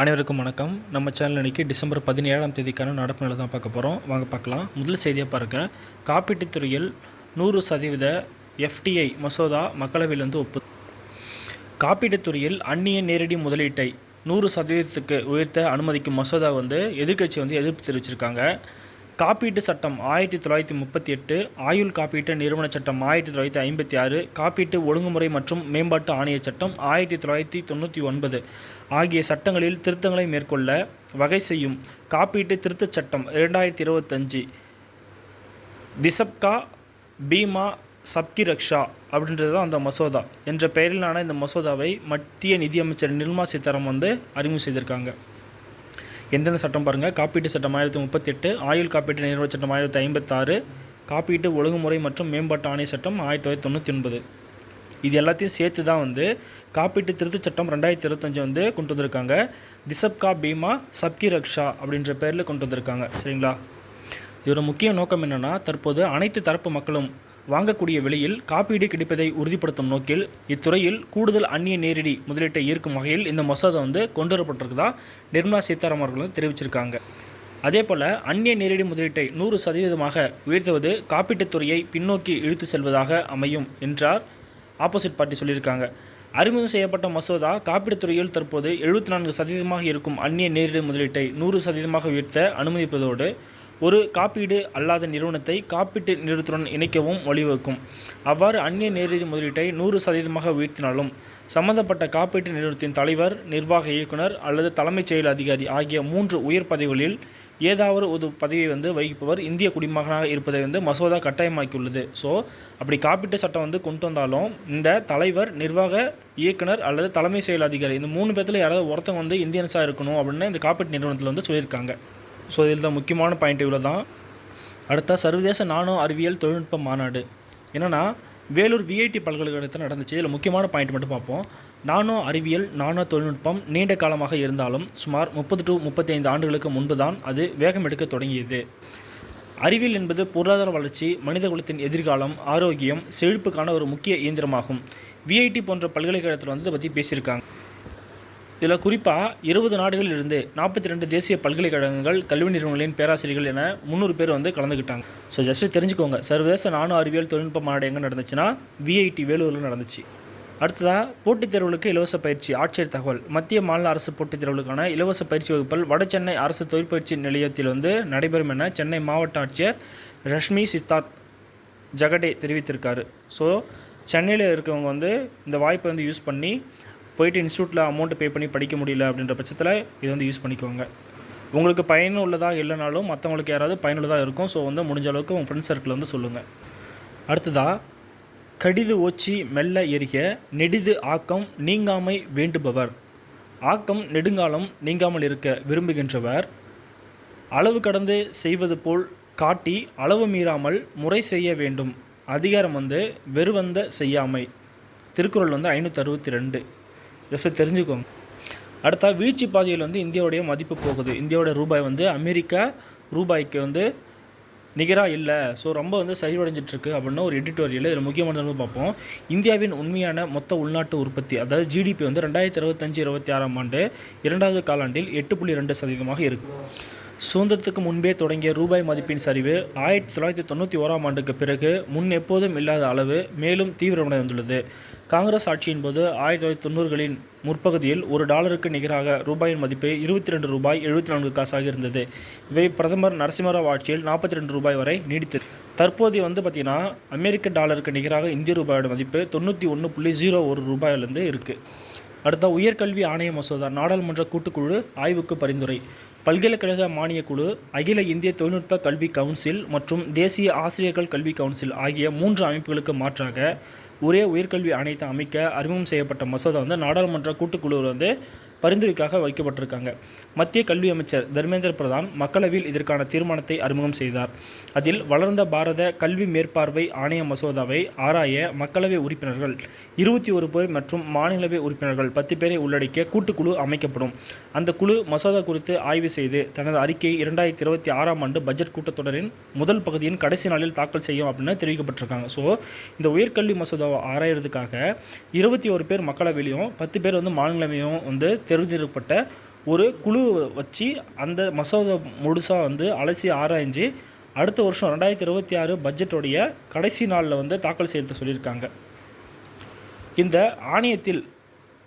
அனைவருக்கும் வணக்கம். நம்ம சேனல் இன்றைக்கி டிசம்பர் பதினேழாம் தேதிக்கான நடப்பு நிலை தான் பார்க்க போகிறோம் வாங்க பார்க்கலாம். முதல் செய்தியாக பாருங்கள் காப்பீட்டுத் துறையில் நூறு சதவீத எஃப்டிஐ மசோதா மக்களவையில் வந்து ஒப்பு காப்பீட்டுத் துறையில் அந்நிய நேரடி முதலீட்டை நூறு சதவீதத்துக்கு உயர்த்த அனுமதிக்கும் மசோதா வந்து எதிர்க்கட்சி வந்து எதிர்ப்பு தெரிவிச்சிருக்காங்க. காப்பீட்டு சட்டம் ஆயிரத்தி தொள்ளாயிரத்தி முப்பத்தி எட்டு ஆயுள் காப்பீட்டு நிறுவன சட்டம் ஆயிரத்தி தொள்ளாயிரத்தி ஐம்பத்தி ஆறு காப்பீட்டு ஒழுங்குமுறை மற்றும் மேம்பாட்டு ஆணைய சட்டம் ஆயிரத்தி தொள்ளாயிரத்தி தொண்ணூற்றி ஒன்பது ஆகிய சட்டங்களில் திருத்தங்களை மேற்கொள்ள வகை செய்யும் காப்பீட்டு திருத்தச் சட்டம் இரண்டாயிரத்தி இருபத்தஞ்சி. திசப்கா பீமா சப்கி ரக்ஷா அப்படின்றது தான் அந்த மசோதா என்ற பெயரிலான இந்த மசோதாவை மத்திய நிதியமைச்சர் நிர்மலா சீதாராமன் வந்து அறிமுகம் செய்திருக்காங்க. எந்தெந்த சட்டம் பாருங்கள் காப்பீட்டு சட்டம் ஆயிரத்தி முப்பத்தெட்டு ஆயுள் காப்பீட்டு நிறுவன சட்டம் ஆயிரத்தி ஐம்பத்தாறு காப்பீட்டு ஒழுங்குமுறை மற்றும் மேம்பாட்டு ஆணைய சட்டம் ஆயிரத்தி தொள்ளாயிரத்தி தொண்ணூற்றி ஒன்பது. இது எல்லாத்தையும் சேர்த்து தான் வந்து காப்பீட்டு திருத்தச் சட்டம் ரெண்டாயிரத்தி இருபத்தஞ்சு வந்து கொண்டு வந்திருக்காங்க. திசப்கா பீமா சப்கி ரக்ஷா அப்படின்ற பேரில் கொண்டு வந்திருக்காங்க. சரிங்களா? இதோட முக்கிய நோக்கம் என்னென்னா தற்போது அனைத்து தரப்பு மக்களும் வாங்கக்கூடிய விலையில் காப்பீடு கிடைப்பதை உறுதிப்படுத்தும் நோக்கில் இத்துறையில் கூடுதல் அந்நிய நேரடி முதலீட்டை ஈர்க்கும் வகையில் இந்த மசோதா வந்து கொண்டு வரப்பட்டிருக்கதா நிர்மலா சீதாராமன் அவர்கள் வந்து தெரிவிச்சிருக்காங்க. அதே போல் அந்நிய நேரடி முதலீட்டை நூறு சதவீதமாக உயர்த்துவது காப்பீட்டுத் துறையை பின்னோக்கி இழுத்து செல்வதாக அமையும் என்றார் ஆப்போசிட் பார்ட்டி சொல்லியிருக்காங்க. அறிமுகம் செய்யப்பட்ட மசோதா காப்பீட்டுத் துறையில் தற்போது எழுபத்தி நான்கு சதவீதமாக இருக்கும் அந்நிய நேரடி முதலீட்டை நூறு சதவீதமாக உயர்த்த அனுமதிப்பதோடு ஒரு காப்பீடு அல்லாத நிறுவனத்தை காப்பீட்டு நிறுவனத்துடன் இணைக்கவும் வழிவகுக்கும். அவ்வாறு அந்நிய நேரடி முதலீட்டை நூறு சதவீதமாக உயர்த்தினாலும் சம்பந்தப்பட்ட காப்பீட்டு நிறுவனத்தின் தலைவர் நிர்வாக இயக்குனர் அல்லது தலைமைச் செயல் அதிகாரி ஆகிய மூன்று உயர் பதவிகளில் ஏதாவது ஒரு பதவியை வந்து வகிப்பவர் இந்திய குடிமகனாக இருப்பதை வந்து மசோதா கட்டாயமாக்கியுள்ளது. ஸோ அப்படி காப்பீட்டு சட்டம் வந்து கொண்டு வந்தாலும் இந்த தலைவர் நிர்வாக இயக்குனர் அல்லது தலைமை செயல் அதிகாரி இந்த மூணு பேர்த்தில் யாராவது ஒருத்தவங்க வந்து இந்தியன்ஸாக இருக்கணும் அப்படின்னு இந்த காப்பீட்டு நிறுவனத்தில் வந்து சொல்லியிருக்காங்க. ஸோ இதில் தான் முக்கியமான பாயிண்ட் இவ்வளோ தான். அடுத்த சர்வதேச நானோ அறிவியல் தொழில்நுட்ப மாநாடு. என்னென்னா வேலூர் விஐடி பல்கலைக்கழகத்தில் நடந்துச்சு. இதில் முக்கியமான பாயிண்ட் மட்டும் பார்ப்போம். நானோ அறிவியல் நானோ தொழில்நுட்பம் நீண்ட காலமாக இருந்தாலும் சுமார் முப்பது டு முப்பத்தைந்து ஆண்டுகளுக்கு முன்பு தான் அது வேகம் எடுக்க தொடங்கியது. அறிவியல் என்பது பொருளாதார வளர்ச்சி மனித குலத்தின் எதிர்காலம் ஆரோக்கியம் செழிப்புக்கான ஒரு முக்கிய இயந்திரமாகும். விஐடி போன்ற பல்கலைக்கழகத்தில் வந்து இதை பற்றி பேசியிருக்காங்க. இதில் குறிப்பாக இருபது நாடுகளில் இருந்து நாற்பத்தி ரெண்டு தேசிய பல்கலைக்கழகங்கள் கல்வி நிறுவனங்களின் பேராசிரியர்கள் என முந்நூறு பேர் வந்து கலந்துக்கிட்டாங்க. ஸோ ஜஸ்ட்டு தெரிஞ்சுக்கோங்க. சர்வதேச நானு அறிவியல் தொழில்நுட்ப மாநாடு எங்கே நடந்துச்சுன்னா விஐடி வேலூரில் நடந்துச்சு. அடுத்ததாக போட்டித் தேர்வுகளுக்கு இலவச பயிற்சி ஆட்சியர் தகவல். மத்திய மாநில அரசு போட்டித் தேர்வுகளுக்கான இலவச பயிற்சி வகுப்புகள் வட சென்னை அரசு தொழிற்பயிற்சி நிலையத்தில் வந்து நடைபெறும் என சென்னை மாவட்ட ஆட்சியர் ரஷ்மி சித்தார்த் ஜகடே தெரிவித்திருக்காரு. ஸோ சென்னையில் இருக்கவங்க வந்து இந்த வாய்ப்பை வந்து யூஸ் பண்ணி போயிட்டு இன்ஸ்டியூட்டில் அமௌண்ட் பே பண்ணி படிக்க முடியல அப்படின்ற பட்சத்தில் இதை வந்து யூஸ் பண்ணிக்கோங்க. உங்களுக்கு பயனுள்ளதாக இல்லைனாலும் மற்றவங்களுக்கு யாராவது பயனுள்ளதாக இருக்கும். ஸோ வந்து முடிஞ்ச அளவுக்கு உங்கள் ஃப்ரெண்ட்ஸ் சர்க்கிள் வந்து சொல்லுங்கள் அடுத்ததாக கடிது ஓச்சி மெல்ல எரிய நெடிது ஆக்கம் நீங்காமை வேண்டுபவர். ஆக்கம் நெடுங்காலம் நீங்காமல் இருக்க விரும்புகின்றவர். அளவு கடந்து செய்வது போல் காட்டி அளவு மீறாமல் முறை செய்ய வேண்டும். அதிகாரம் வந்து வெறுவந்த செய்யாமை. திருக்குறள் வந்து ஐநூற்றி அறுபத்தி ரெண்டு ஜஸ்ட் தெரிஞ்சுக்கோங்க. அடுத்தா வீழ்ச்சி பாதையில் வந்து இந்தியாவுடைய மதிப்பு போகுது. இந்தியாவோடய ரூபாய் வந்து அமெரிக்கா ரூபாய்க்கு வந்து நிகராக இல்லை. ஸோ ரொம்ப வந்து சரிவடைஞ்சிட்ருக்கு அப்படின்னா ஒரு எடிட்டோரியல் இதில் முக்கியமானது பார்ப்போம். இந்தியாவின் உண்மையான மொத்த உள்நாட்டு உற்பத்தி அதாவது ஜிடிபி வந்து ரெண்டாயிரத்தி இருபத்தஞ்சி இருபத்தி ஆறாம் ஆண்டு இரண்டாவது காலாண்டில் எட்டு புள்ளி ரெண்டு சதவீதமாக இருக்குது சுதந்திரத்துக்கு முன்பே தொடங்கிய ரூபாய் மதிப்பின் சரிவு ஆயிரத்தி தொள்ளாயிரத்தி தொண்ணூற்றி ஓராம் ஆண்டுக்கு பிறகு முன் எப்போதும் இல்லாத அளவு மேலும் தீவிரமடைந்துள்ளது. காங்கிரஸ் ஆட்சியின் போது ஆயிரத்தி தொள்ளாயிரத்தி தொண்ணூறுகளின் முற்பகுதியில் ஒரு டாலருக்கு நிகராக ரூபாயின் மதிப்பு இருபத்தி ரெண்டு ரூபாய் எழுபத்தி நான்கு காசாக இருந்தது. இவை பிரதமர் நரசிம்மராவ் ஆட்சியில் நாற்பத்தி ரெண்டு ரூபாய் வரை நீடித்தது. தற்போது வந்து பார்த்திங்கன்னா அமெரிக்க டாலருக்கு நிகராக இந்திய ரூபாயோட மதிப்பு தொண்ணூற்றி ஒன்று புள்ளி ஜீரோ ஒரு ரூபாயிலேருந்து இருக்குது அடுத்த உயர்கல்வி ஆணைய மசோதா நாடாளுமன்ற கூட்டுக்குழு ஆய்வுக்கு பரிந்துரை. பல்கலைக்கழக மானியக் குழு அகில இந்திய தொழில்நுட்ப கல்வி கவுன்சில் மற்றும் தேசிய ஆசிரியர்கள் கல்வி கவுன்சில் ஆகிய மூன்று அமைப்புகளுக்கு மாற்றாக ஒரே உயர்கல்வி ஆணையத்தை அமைக்க அறிமுகம் செய்யப்பட்ட மசோதா வந்து நாடாளுமன்ற கூட்டுக்குழுவில் வந்து பரிந்துரைக்காக வைக்கப்பட்டிருக்காங்க. மத்திய கல்வி அமைச்சர் தர்மேந்திர பிரதான் மக்களவையில் இதற்கான தீர்மானத்தை அறிமுகம் செய்தார். அதில் வளர்ந்த பாரத கல்வி மேற்பார்வை ஆணைய மசோதாவை ஆராய மக்களவை உறுப்பினர்கள் இருபத்தி ஒரு பேர் மற்றும் மாநிலவை உறுப்பினர்கள் பத்து பேரை உள்ளடக்கிய கூட்டுக்குழு அமைக்கப்படும். அந்த குழு மசோதா குறித்து ஆய்வு செய்து தனது அறிக்கையை இரண்டாயிரத்தி இருபத்தி ஆறாம் ஆண்டு பட்ஜெட் கூட்டத்தொடரின் முதல் பகுதியின் கடைசி நாளில் தாக்கல் செய்யும் அப்படின்னு தெரிவிக்கப்பட்டிருக்காங்க. ஸோ இந்த உயர்கல்வி மசோதாவை ஆராயறதுக்காக இருபத்தி ஒரு பேர் மக்களவையிலையும் பத்து பேர் வந்து மாநிலவையும் வந்து தேர்ந்தெடுக்கப்பட்ட ஒரு குழு வச்சு அந்த மசோதா முழுசாக வந்து அலசி ஆராய்ஞ்சு அடுத்த வருஷம் ரெண்டாயிரத்தி இருபத்தி ஆறு பட்ஜெட்டோடைய கடைசி நாளில் வந்து தாக்கல் செய்து சொல்லியிருக்காங்க. இந்த ஆணையத்தில்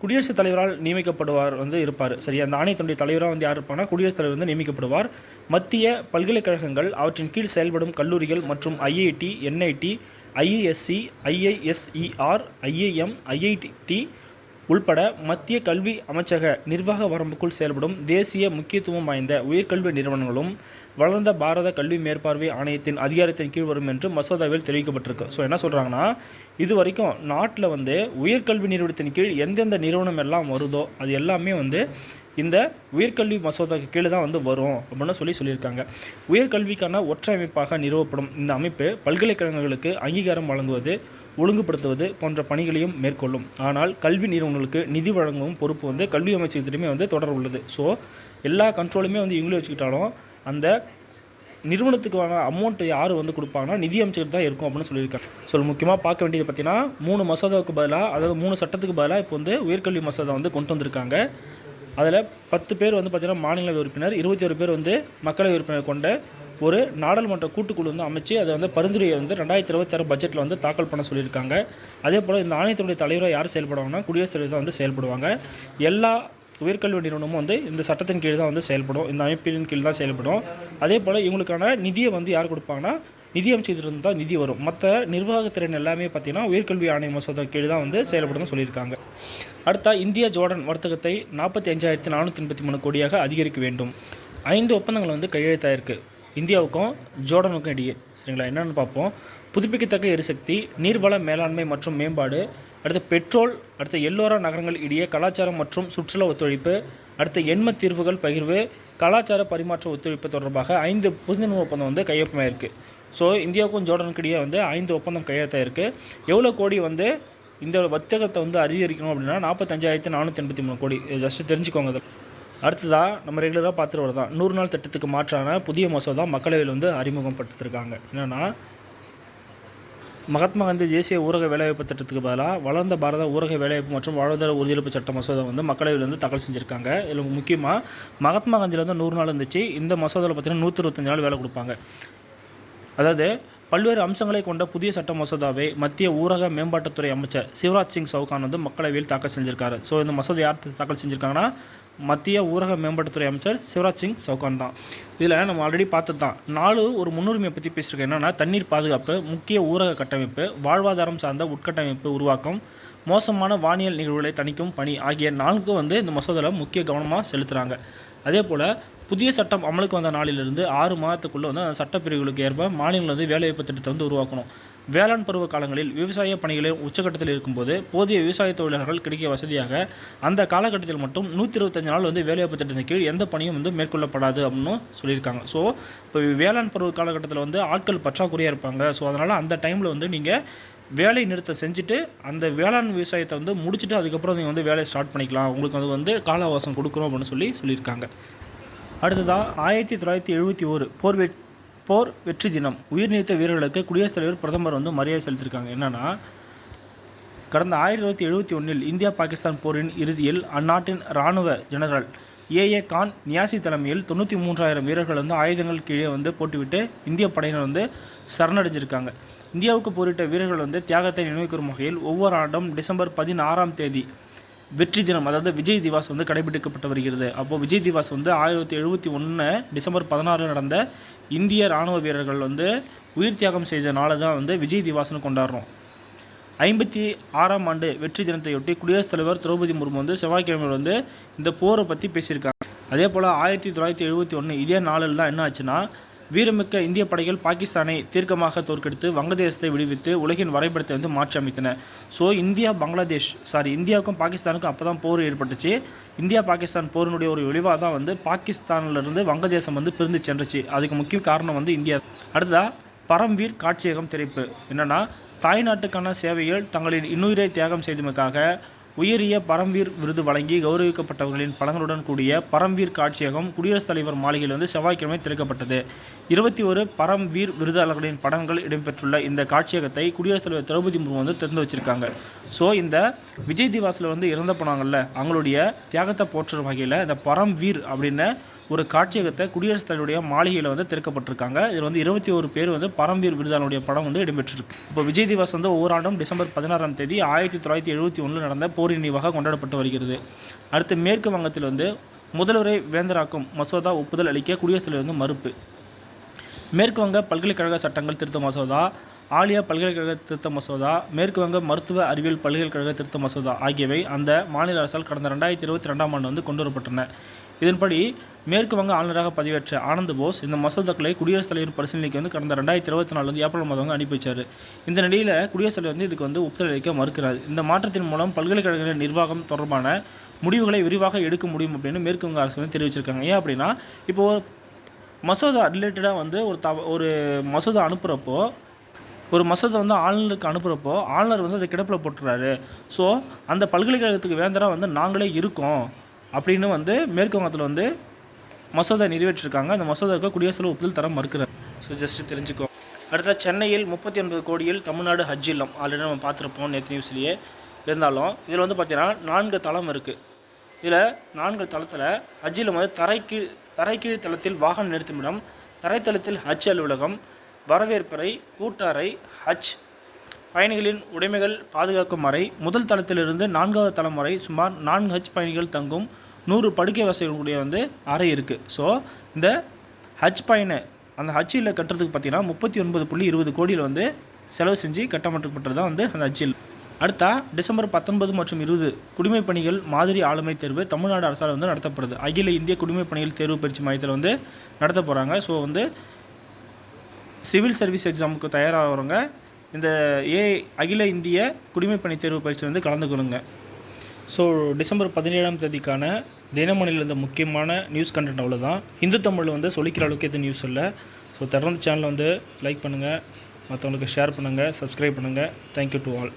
குடியரசுத் தலைவரால் நியமிக்கப்படுவார் வந்து இருப்பார். சரி அந்த ஆணையத்தினுடைய தலைவராக வந்து யார் இருப்பாங்கன்னா குடியரசுத் தலைவர் வந்து நியமிக்கப்படுவார். மத்திய பல்கலைக்கழகங்கள் அவற்றின் கீழ் செயல்படும் கல்லூரிகள் மற்றும் IIT NIT IISc IISER IIM IIT உள்பட மத்திய கல்வி அமைச்சக நிர்வாக வரம்புக்குள் செயல்படும் தேசிய முக்கியத்துவம் வாய்ந்த உயர்கல்வி நிறுவனங்களும் வளர்ந்த பாரத கல்வி மேற்பார்வை ஆணையத்தின் அதிகாரத்தின் கீழ் வரும் என்று மசோதாவில் தெரிவிக்கப்பட்டிருக்கு. ஸோ என்ன சொல்கிறாங்கன்னா இது வரைக்கும் நாட்டில் வந்து உயர்கல்வி நிறுவனத்தின் கீழ் எந்தெந்த நிறுவனம் எல்லாம் வருதோ அது எல்லாமே வந்து இந்த உயர்கல்வி மசோதாக்கு கீழே தான் வந்து வரும் அப்படின்னு சொல்லி சொல்லியிருக்காங்க. உயர்கல்விக்கான ஒற்றை அமைப்பாக நிறுவப்படும் இந்த அமைப்பு பல்கலைக்கழகங்களுக்கு அங்கீகாரம் வழங்குவது ஒழுங்குபடுத்துவது போன்ற பணிகளையும் மேற்கொள்ளும். ஆனால் கல்வி நிறுவனங்களுக்கு நிதி வழங்கும் பொறுப்பு வந்து கல்வி அமைச்சகத்திலுமே வந்து தொடர் உள்ளது. ஸோ எல்லா கண்ட்ரோலுமே வந்து இவங்களே வச்சுக்கிட்டாலும் அந்த நிறுவனத்துக்கான அமௌண்ட்டு யார் வந்து கொடுப்பாங்கன்னா நிதி அமைச்சர் தான் இருக்கும் அப்படின்னு சொல்லியிருக்காங்க. ஸோ முக்கியமாக பார்க்க வேண்டியது பார்த்தீங்கன்னா மூணு மசோதாவுக்கு பதிலாக அதாவது மூணு சட்டத்துக்கு பதிலாக இப்போ வந்து உயர்கல்வி மசோதா வந்து கொண்டு வந்திருக்காங்க. அதில் பத்து பேர் வந்து பார்த்திங்கன்னா மாநில உறுப்பினர் இருபத்தி ஒரு பேர் வந்து மக்களவை உறுப்பினர் கொண்ட ஒரு நாடாளுமன்ற கூட்டுக்குழு வந்து அமைச்சு அதை வந்து பரிந்துரையை வந்து ரெண்டாயிரத்தி இருபத்தாறு பட்ஜெட்டில் வந்து தாக்கல் பண்ண சொல்லியிருக்காங்க. அதே போல் இந்த ஆணையத்தினுடைய தலைவராக யார் செயல்படுவாங்கன்னா குடியரசுத் தலைவர் தான் வந்து செயல்படுவாங்க. எல்லா உயர்கல்வி நிறுவனமும் வந்து இந்த சட்டத்தின் கீழ் தான் வந்து செயல்படும். இந்த அமைப்பின் கீழ் தான் செயல்படும். அதே போல் இவங்களுக்கான நிதியை வந்து யார் கொடுப்பாங்கன்னா நிதி அமைச்சத்திலிருந்து தான் நிதி வரும். மற்ற நிர்வாகத்திறன் எல்லாமே பார்த்தீங்கன்னா உயர்கல்வி ஆணைய மசோதா கீழ் தான் வந்து செயல்படும் சொல்லியிருக்காங்க. அடுத்தா இந்தியா ஜோர்டன் வர்த்தகத்தை நாற்பத்தி அஞ்சாயிரத்தி நானூற்றி எண்பத்தி மூணு கோடியாக அதிகரிக்க வேண்டும். ஐந்து ஒப்பந்தங்கள் வந்து கையெழுத்தாயிருக்கு இந்தியாவுக்கும் ஜோர்டனுக்கும் இடையே சரிங்களா? என்னென்னு பார்ப்போம். புதுப்பிக்கத்தக்க எரிசக்தி நீர்வள மேலாண்மை மற்றும் மேம்பாடு அடுத்து பெட்ரோல் அடுத்த எல்லோரா நகரங்கள் இடையே கலாச்சாரம் மற்றும் சுற்றுலா ஒத்துழைப்பு அடுத்த எண்ம தீர்வுகள் பகிர்வு கலாச்சார பரிமாற்ற ஒத்துழைப்பு தொடர்பாக ஐந்து புரிந்துணர்வு ஒப்பந்தம் வந்து கையொப்பமாயிருக்கு ஸோ இந்தியாவுக்கும் ஜோர்டனுக்கு இடையே வந்து ஐந்து ஒப்பந்தம் கையெழுத்தாயிருக்கு எவ்வளோ கோடி வந்து இந்த வர்த்தகத்தை வந்து அதிகரிக்கணும் அப்படின்னா நாற்பத்தஞ்சாயிரத்தி நானூற்றி எண்பத்தி மூணு கோடி. ஜஸ்ட் தெரிஞ்சுக்கோங்க அடுத்ததாக நம்ம ரெகுலராக பார்த்துட்டு வரதான் நூறு நாள் திட்டத்துக்கு மாற்றான புதிய மசோதா மக்களவையில் வந்து அறிமுகப்படுத்திருக்காங்க. என்னென்னா மகாத்மா காந்தி தேசிய ஊரக வேலைவாய்ப்பு திட்டத்துக்கு பதிலாக வளர்ந்த பாரத ஊரக வேலைவாய்ப்பு மற்றும் வாழ்வாதார உறுதியளிப்பு சட்ட மசோதா வந்து மக்களவையில் வந்து தாக்கல் செஞ்சுருக்காங்க. இதில் முக்கியமாக மகாத்மா காந்தியில் வந்து நூறு நாள் இருந்துச்சு. இந்த மசோதாவில் பார்த்தீங்கன்னா நூற்றி இருபத்தஞ்சு நாள் வேலை கொடுப்பாங்க. அதாவது பல்வேறு அம்சங்களை கொண்ட புதிய சட்ட மசோதாவை மத்திய ஊரக மேம்பாட்டுத்துறை அமைச்சர் சிவராஜ் சிங் சவுகான் வந்து மக்களவையில் தாக்கல் செஞ்சிருக்காரு. ஸோ இந்த மசோதா யார் தாக்கல் செஞ்சுருக்காங்கன்னா மத்திய ஊரக மேம்பாட்டுத்துறை அமைச்சர் சிவராஜ் சிங் சவுகான் தான். இதில் நம்ம ஆல்ரெடி பார்த்தது தான் நாலு ஒரு முன்னுரிமையை பற்றி பேசியிருக்கேன் என்னென்னா தண்ணீர் பாதுகாப்பு முக்கிய ஊரக கட்டமைப்பு வாழ்வாதாரம் சார்ந்த உட்கட்டமைப்பு உருவாக்கம் மோசமான வானியல் நிகழ்வுகளை தணிக்கும் பணி ஆகிய நான்கும் வந்து இந்த மசோதாவில் முக்கிய கவனமாக செலுத்துகிறாங்க அதே போல் புதிய சட்டம் அமலுக்கு வந்த நாளிலிருந்து ஆறு மாதத்துக்குள்ளே வந்து அந்த சட்டப்பிரிவுகளுக்கு ஏற்ப மாநிலங்கள் வந்து வேலைவாய்ப்பு திட்டத்தை வந்து உருவாக்கணும். வேளாண் பருவ காலங்களில் விவசாய பணிகளில் உச்சக்கட்டத்தில் இருக்கும்போது போதிய விவசாய தொழிலாளர்கள் கிடைக்க வசதியாக அந்த காலகட்டத்தில் மட்டும் நூற்றி இருபத்தஞ்சு நாள் வந்து வேலைவாய்ப்பு திட்டத்தின் கீழ் எந்த பணியும் வந்து மேற்கொள்ளப்படாது அப்படின்னு சொல்லியிருக்காங்க. ஸோ இப்போ வேளாண் பருவ காலகட்டத்தில் வந்து ஆட்கள் பற்றாக்குறையாக இருப்பாங்க. ஸோ அதனால் அந்த டைமில் வந்து நீங்கள் வேலை நிறுத்தம் செஞ்சுட்டு அந்த வேளாண் விவசாயத்தை வந்து முடிச்சுட்டு அதுக்கப்புறம் நீங்கள் வந்து வேலையை ஸ்டார்ட் பண்ணிக்கலாம். உங்களுக்கு அது வந்து கால அவகாசம் கொடுக்குறோம் அப்படின்னு சொல்லி சொல்லியிருக்காங்க. அடுத்ததாக ஆயிரத்தி தொள்ளாயிரத்தி எழுபத்தி ஓரு போர்வெட் போர் வெற்றி தினம். உயிர் நீத்த வீரர்களுக்கு குடியரசுத் தலைவர் பிரதமர் வந்து மரியாதை செலுத்தியிருக்காங்க. என்னென்னா கடந்த ஆயிரத்தி தொள்ளாயிரத்தி எழுபத்தி ஒன்றில் இந்தியா பாகிஸ்தான் போரின் இறுதியில் அந்நாட்டின் இராணுவ ஜெனரல் ஏஏ கான் நியாசி தலைமையில் தொண்ணூற்றி மூன்றாயிரம் வீரர்கள் வந்து ஆயுதங்கள் கீழே வந்து போட்டுவிட்டு இந்திய படையினர் வந்து சரணடைஞ்சிருக்காங்க. இந்தியாவுக்கு போரிட்ட வீரர்கள் வந்து தியாகத்தை நினைவுக்கும் வகையில் ஒவ்வொரு ஆண்டும் டிசம்பர் பதினாறாம் தேதி வெற்றி தினம் அதாவது விஜய் திவாஸ் வந்து கடைபிடிக்கப்பட்டு வருகிறது. அப்போது விஜய் திவாஸ் வந்து ஆயிரத்தி எழுபத்தி ஒன்று டிசம்பர் பதினாறு நடந்த இந்திய இராணுவ வீரர்கள் வந்து உயிர் தியாகம் செய்த நாளை தான் வந்து விஜய் திவாஸ்னு கொண்டாடுறோம். ஐம்பத்தி ஆறாம் ஆண்டு வெற்றி தினத்தையொட்டி குடியரசுத் தலைவர் திரௌபதி முர்மு வந்து செவ்வாய்க்கிழமை வந்து இந்த போரை பற்றி பேசியிருக்காங்க அதே போல் ஆயிரத்தி தொள்ளாயிரத்தி எழுபத்தி ஒன்று இதே நாளில் தான் என்ன ஆச்சுன்னா வீரமிக்க இந்திய படைகள் பாகிஸ்தானை தீர்க்கமாக தோற்கடித்து வங்கதேசத்தை விடுவித்து உலகின் வரைபடத்தை வந்து மாற்றி அமைத்தன. ஸோ இந்தியா பங்களாதேஷ் சாரி இந்தியாவுக்கும் பாகிஸ்தானுக்கும் அப்போ தான் போர் ஏற்பட்டுச்சு. இந்தியா பாகிஸ்தான் போரினுடைய ஒரு விளைவாக தான் வந்து பாகிஸ்தானிலிருந்து வங்கதேசம் வந்து பிரிந்து சென்றுச்சு. அதுக்கு முக்கிய காரணம் வந்து இந்தியா. அடுத்ததாக பரம்வீர் காட்சியகம் திரைப்பு. என்னென்னா தாய்நாட்டுக்கான சேவையில் தங்களின் இன்னுயிரை தியாகம் செய்தமைக்காக உயரிய பரம்வீர் விருது வழங்கி கௌரவிக்கப்பட்டவர்களின் படங்களுடன் கூடிய பரம்வீர் காட்சியகம் குடியரசுத் தலைவர் மாளிகையில் வந்து செவ்வாய்க்கிழமை திறக்கப்பட்டது. இருபத்தி ஒரு பரம்வீர் விருதாளர்களின் படங்கள் இடம்பெற்றுள்ள இந்த காட்சியகத்தை குடியரசுத் தலைவர் திரௌபதி முர்மு வந்து திறந்து வச்சிருக்காங்க. ஸோ இந்த விஜய் திவாஸில் வந்து இறந்து போனாங்கல்ல அவங்களுடைய தியாகத்தை போற்றுற வகையில் இந்த பரம்வீர் அப்படின்னு ஒரு காட்சியகத்தை குடியரசுத் தலைவருடைய மாளிகையில் வந்து திறக்கப்பட்டிருக்காங்க. இதில் வந்து இருபத்தி ஒரு பேர் வந்து பரம்வீர் விருதானுடைய படம் வந்து இடம்பெற்றிருக்கு. இப்போ விஜய் திவாஸ் வந்து ஒவ்வொரு ஆண்டும் டிசம்பர் பதினாறாம் தேதி ஆயிரத்தி தொள்ளாயிரத்தி எழுபத்தி ஒன்றில் நடந்த போர் நினைவாக கொண்டாடப்பட்டு வருகிறது. அடுத்து மேற்கு வங்கத்தில் வந்து முதல்வரை வேந்தராக்கும் மசோதா ஒப்புதல் அளிக்க குடியரசுத் தலைவர் வந்து மறுப்பு. மேற்கு வங்க பல்கலைக்கழக சட்டங்கள் திருத்த மசோதா ஆலியா பல்கலைக்கழக திருத்த மசோதா மேற்கு வங்க மருத்துவ அறிவியல் பல்கலைக்கழக திருத்த மசோதா ஆகியவை அந்த மாநில அரசால் கடந்த ரெண்டாயிரத்தி இருபத்தி ரெண்டாம் ஆண்டு வந்து கொண்டு வரப்பட்டன. இதன்படி மேற்கு வங்க ஆளுநராக பதிவேற்ற ஆனந்த் போஸ் இந்த மசோதாக்களை குடியரசுத் தலைவர் பரிசீலனைக்கு வந்து கடந்த ரெண்டாயிரத்தி இருபத்தி நாலு வந்து ஏப்ரல் மாதம் வந்து அனுப்பி வச்சார். இந்த நிலையில் குடியரசுத் தலைவர் வந்து இதுக்கு வந்து ஒப்புதல் அளிக்க மறுக்கிறார். இந்த மாற்றத்தின் மூலம் பல்கலைக்கழகங்களின் நிர்வாகம் தொடர்பான முடிவுகளை விரிவாக எடுக்க முடியும் அப்படின்னு மேற்கு வங்க அரசு வந்து தெரிவிச்சிருக்காங்க. ஏன் அப்படின்னா இப்போது மசோதா ரிலேட்டடாக வந்து ஒரு தவ ஒரு மசோதா அனுப்புகிறப்போ ஒரு மசோதா வந்து ஆளுநருக்கு அனுப்புகிறப்போ ஆளுநர் வந்து அதை கிடப்பில் போட்டுறாரு. ஸோ அந்த பல்கலைக்கழகத்துக்கு வேந்தராக வந்து நாங்களே இருக்கோம் அப்படின்னு வந்து மேற்கு வங்கத்தில் வந்து மசோதா நிறைவேற்றிருக்காங்க. அந்த மசோதாவுக்கு குடியரசு ஒப்புதல் தர மறுக்கிறார். ஸோ ஜஸ்ட் தெரிஞ்சுக்கோ. அடுத்த சென்னையில் முப்பத்தி ஒன்பது கோடியில் தமிழ்நாடு ஹஜ் இல்லம். ஆல்ரெடி நம்ம பார்த்துருப்போம் நேற்று நியூஸ்லேயே இருந்தாலும் இதில் வந்து பார்த்தீங்கன்னா நான்கு தளம் இருக்குது இதில் நான்கு தளத்தில் ஹஜ்ஜில் வந்து தரைக்கீழ் தரைக்கீழ் தளத்தில் வாகன நிறுத்துமிடம் தரைத்தளத்தில் ஹஜ் அலுவலகம் வரவேற்பறை கூட்டாறை ஹஜ் பயணிகளின் உடைமைகள் பாதுகாக்கும் அறை முதல் தளத்திலிருந்து நான்காவது தளம் வரை சுமார் நான்கு ஹஜ் பயணிகள் தங்கும் நூறு படுக்கை வசதிகளுடைய வந்து அறை இருக்குது ஸோ இந்த ஹஜ் பயண அந்த ஹஜ்ஜில் கட்டுறதுக்கு பார்த்தீங்கன்னா முப்பத்தி ஒன்பது புள்ளி இருபது கோடியில் வந்து செலவு செஞ்சு கட்டமைக்கப்பட்டது தான் வந்து அந்த ஹஜ்ஜில் அடுத்தா டிசம்பர் பத்தொன்பது மற்றும் இருபது குடிமைப் பணிகள் மாதிரி ஆளுமை தேர்வு தமிழ்நாடு அரசால் வந்து நடத்தப்படுது. அகில இந்திய குடிமைப் பணிகள் தேர்வு பயிற்சி மையத்தில் வந்து நடத்த போகிறாங்க ஸோ வந்து சிவில் சர்வீஸ் எக்ஸாமுக்கு தயாராகிறவங்க இந்த ஏ அகில இந்திய குடிமைப்பணி தேர்வு பயிற்சி வந்து கலந்துக்கணுங்க ஸோ டிசம்பர் பதினேழாம் தேதிக்கான தினமணியில் இருந்த முக்கியமான நியூஸ் கண்டென்ட் அவ்வளோதான் இந்து தமிழில் வந்து சொல்லிக்கிற அளவுக்கு எதுவும் நியூஸ் இல்லை. ஸோ தொடர்ந்து சேனலை வந்து லைக் பண்ணுங்கள் மற்றவங்களுக்கு ஷேர் பண்ணுங்கள் சப்ஸ்கிரைப் பண்ணுங்கள் தேங்க்யூ டு ஆல்